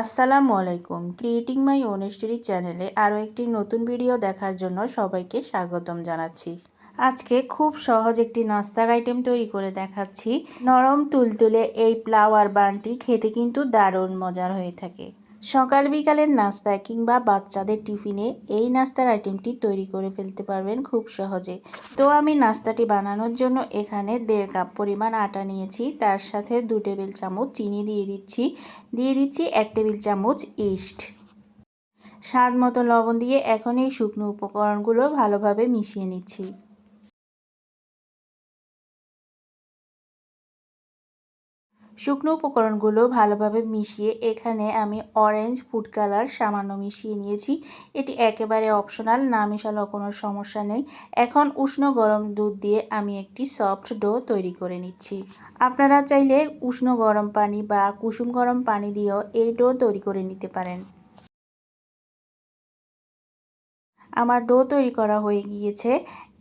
আসসালামু আলাইকুম। Creating my own story চ্যানেলে আরও একটি নতুন ভিডিও দেখার জন্য সবাইকে স্বাগতম জানাচ্ছি। আজকে খুব সহজ একটি নাস্তার আইটেম তৈরি করে দেখাচ্ছি। নরম তুলতুলে এই ফ্লাওয়ার বানটি খেতে কিন্তু দারুণ মজার হয়ে থাকে। সকাল বিকালের নাস্তায় কিংবা বাচ্চাদের টিফিনে এই নাস্তার আইটেমটি তৈরি করে ফেলতে পারবেন খুব সহজে। তো আমি নাস্তাটি বানানোর জন্য এখানে দেড় কাপ পরিমাণ আটা নিয়েছি, তার সাথে দু টেবিল চামচ চিনি দিয়ে দিচ্ছি দিয়ে দিচ্ছি এক টেবিল চামচ ইস্ট। স্বাদ মতো লবণ দিয়ে এখন এই শুকনো উপকরণগুলো ভালোভাবে মিশিয়ে নিচ্ছি। শুকনো উপকরণগুলো ভালোভাবে মিশিয়ে এখানে আমি অরেঞ্জ ফুড কালার সামান্য মিশিয়ে নিয়েছি। এটি একেবারে অপশনাল না মিশালেও কোনো সমস্যা নেই। এখন উষ্ণ গরম দুধ দিয়ে আমি একটি সফট ডো তৈরি করে নিচ্ছি। আপনারা চাইলে উষ্ণ গরম পানি বা কুসুম গরম পানি দিয়েও এই ডো তৈরি করে নিতে পারেন। আমার ডো তৈরি করা হয়ে গিয়েছে।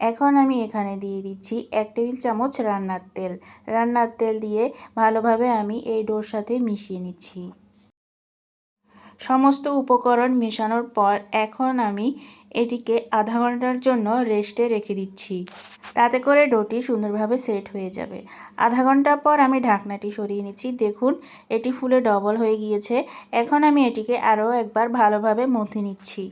এখন আমি এখানে দিয়ে দিচ্ছি এক টেবিল চামচ রান্নার তেল। রান্নার তেল দিয়ে ভালোভাবে আমি এই ডোর সাথে মিশিয়ে নিচ্ছি। সমস্ত উপকরণ মেশানোর পর এখন আমি এটিকে আধা ঘণ্টার জন্য রেস্টে রেখে দিচ্ছি। তাতে করে ডোটি সুন্দরভাবে সেট হয়ে যাবে। আধা ঘণ্টা পর আমি ঢাকনাটি সরিয়ে নিচ্ছি। দেখুন, এটি ফুলে ডবল হয়ে গিয়েছে। এখন আমি এটিকে আরও একবার ভালোভাবে মথে নিচ্ছি।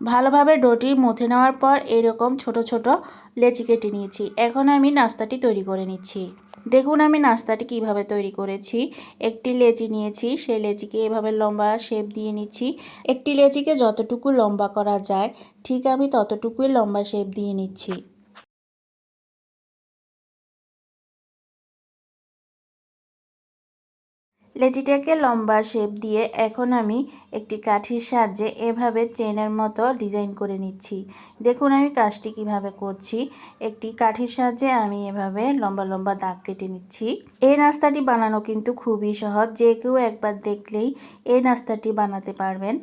ভালোভাবে ডোটি মথে নেওয়ার পর এরকম ছোট ছোট লেচি কেটে নিয়েছি। এখন আমি নাস্তাটি তৈরি করে নিচ্ছি। দেখুন আমি নাস্তাটি কীভাবে তৈরি করেছি। একটি লেচি নিয়েছি সেই লেচিকে এভাবে লম্বা শেপ দিয়ে নিচ্ছি। একটি লেচিকে যতটুকু লম্বা করা যায়, ঠিক আমি ততটুকুই লম্বা শেপ দিয়ে নিচ্ছি। লেচিটাকে লম্বা শেপ দিয়ে এখন আমি একটি কাঠির সাহায্যে এভাবে চেনের মতো ডিজাইন করে নিচ্ছি। দেখুন আমি কাজটি কীভাবে করছি। একটি কাঠির সাহায্যে আমি এভাবে লম্বা লম্বা দাগ কেটে নিচ্ছি। এই নাস্তাটি বানানো কিন্তু খুবই সহজ। যে কেউ একবার দেখলেই এই নাস্তাটি বানাতে পারবেন।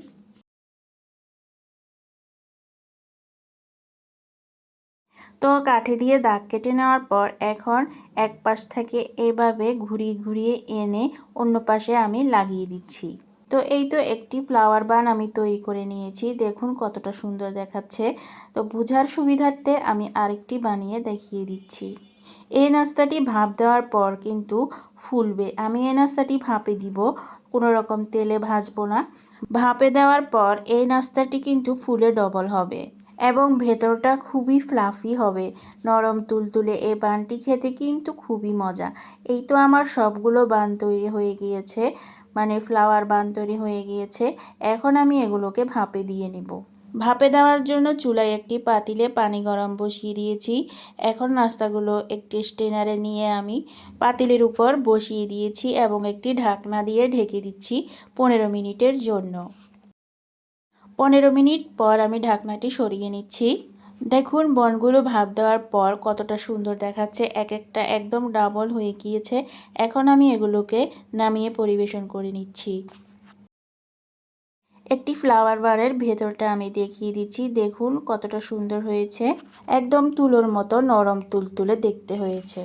তো কাঠি দিয়ে দাগ কেটে নেওয়ার পর এখন এক পাশ থেকে এভাবে ঘুরিয়ে ঘুরিয়ে এনে অন্য পাশে আমি লাগিয়ে দিচ্ছি। তো এই তো একটি ফ্লাওয়ার বান আমি তৈরি করে নিয়েছি। দেখুন কতটা সুন্দর দেখাচ্ছে। তো বোঝার সুবিধার্থে আমি আরেকটি বানিয়ে দেখিয়ে দিচ্ছি। এই নাস্তাটি ভাপ দেওয়ার পর কিন্তু ফুলবে। আমি এই নাস্তাটি ভাপে দিব, কোনো রকম তেলে ভাজবো না। ভাপে দেওয়ার পর এই নাস্তাটি কিন্তু ফুলে ডবল হবে। এবং ভেতরটা খুবই ফ্লাফি হবে। নরম তুলতুলে এই বানটি খেতে কিন্তু খুবই মজা। এই তো আমার সবগুলো বান তৈরি হয়ে গিয়েছে মানে ফ্লাওয়ার বান তৈরি হয়ে গিয়েছে। এখন আমি এগুলোকে ভাপে দিয়ে নিব। ভাপে দেওয়ার জন্য চুলায় একটি পাতিলে পানি গরম বসিয়ে দিয়েছি। এখন নাস্তাগুলো একটি স্টেনারে নিয়ে আমি পাতিলের উপর বসিয়ে দিয়েছি এবং একটি ঢাকনা দিয়ে ঢেকে দিচ্ছি পনেরো মিনিটের জন্য। পনেরো মিনিট পর আমি ঢাকনাটি সরিয়ে নিচ্ছি। দেখুন, বনগুলো ভাব দেওয়ার পর কতটা সুন্দর দেখাচ্ছে। এক একটা একদম ডাবল হয়ে গিয়েছে। এখন আমি এগুলোকে নামিয়ে পরিবেশন করে নিচ্ছি। একটি ফ্লাওয়ার বারের ভেতরটা আমি দেখিয়ে দিচ্ছি। দেখুন, কতটা সুন্দর হয়েছে। একদম তুলোর মতো নরম তুলতুলে দেখতে হয়েছে।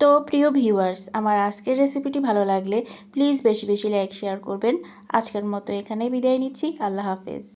তো প্রিয় ভিউয়ার্স, আমার আজকের রেসিপিটি ভালো লাগলে প্লিজ বেশি বেশি লাইক, শেয়ার করবেন। আজকের মতো এখানে বিদায় নিচ্ছি। আল্লাহ হাফেজ।